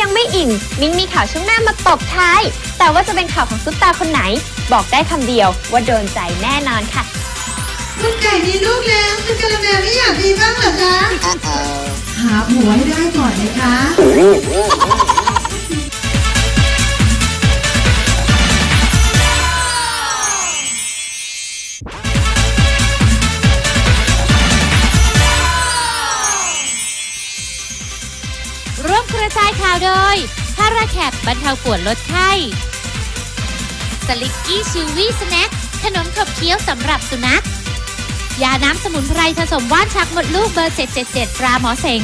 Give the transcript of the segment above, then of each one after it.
ยังไม่อิ่ม มิ้งมีข่าวช่วงหน้ามาตบท้าย แต่ว่าจะเป็นข่าวของซุปตาคนไหน บอกได้คำเดียวว่าโดนใจแน่นอนค่ะ คุณไก่มีลูกแล้ว คุณกะละแมไม่อยากมีบ้างเหรอคะหาผัวให้ได้ก่อนนะคะ ร่วมกระจายข่าวโดยพาราแคปบรรเทาปวดลดไข้สลิกกี้ชิวี่สแน็คขนมขบเคี้ยวสำหรับสุนัข ยาน้ำสมุนไพรผสมว่านชักมดลูกเบอร์ 777ปลาหมอเสง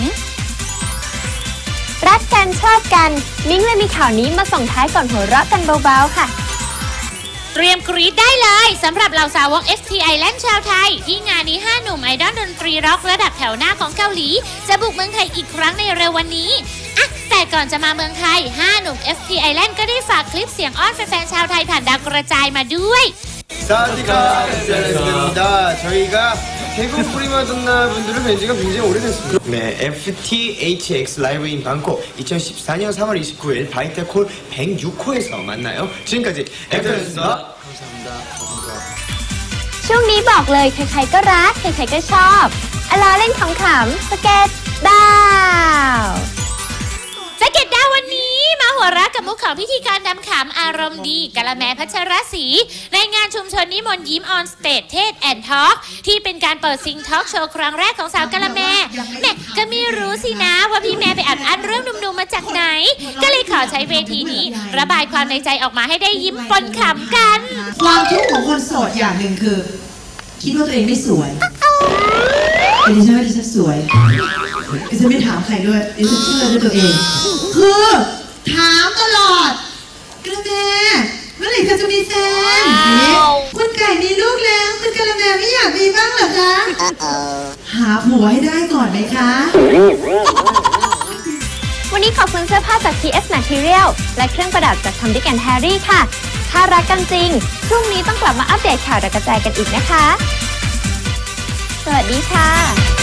รักกันชอบกัน มิ้งเลยมีข่าวนี้มาส่งท้ายก่อนหัวเราะกันเบาๆค่ะ เตรียมกรี๊ดได้เลยสำหรับเหล่าสาวก FT Island ชาวไทย ที่ งานนี้ 5 หนุ่มไอดอลดนตรีร็อกระดับแถวหน้าของเกาหลี จะบุกเมืองไทยอีกครั้งในเร็ววันนี้อะแต่ก่อนจะมาเมืองไทย 5 หนุ่ม FT Island ก็ได้ฝากคลิปเสียงอ้อนแฟนๆชาวไทยผ่านดาวกระจายมาด้วย 사와디카 잘했습니다. 저희가 대구 프리마돈나 분들을 뵌 지가 굉장히 오래됐습니다. 네, FTHX 라이브인 방콕 2014년 3월 29일 바이탈콜 106호에서 만나요. 지금까지 FT였습니다. 감사합니다. ช่วงนี้บอกเลยใครๆก็รัก ใครๆก็ชอบอะลอเล่นขำๆสเก็ตดา กับมุกของพิธีการดำขำอารมณ์ดีกะละแมพัชรศรีในงานชุมชนนิมนต์ยิ้มออนสเตจเทศแอนทอ k ที่เป็นการเปิดซิงทอล์กโชว์ครั้งแรกของสาวกะละแมแม่ก็ไม่รู้สินะว่าพี่แม่ไปอัดอั้นเรื่องหนุ่มๆมาจากไหน ก็เลยขอใช้เวทีนี้ ระบายความในใจออกมาให้ได้ยิ้มปนขำกัน ความทุกข์ของคนโสดอย่างหนึ่งคือ คิดว่าตัวเองไม่สวยแต่ดิฉันว่าดิฉันสวยดิฉันไม่ถามใครด้วยดิฉันเชื่อด้วยตัวเอง คือ ถามตลอดกระแมเมื่อไหร่เธอจะมีแฟนนี่คุณไก่มีลูกแล้ว คุณกระแมไม่อยากมีบ้างเหรอคะหาผัวให้ได้ก่อนไหมคะ วันนี้ขอบคุณเสื้อผ้าจาก TS Material และเครื่องประดับจาก Tom Dick and Harry ค่ะ ถ้ารักกันจริง พรุ่งนี้ต้องกลับมาอัปเดตข่าวระกระจายกันอีกนะคะ สวัสดีค่ะ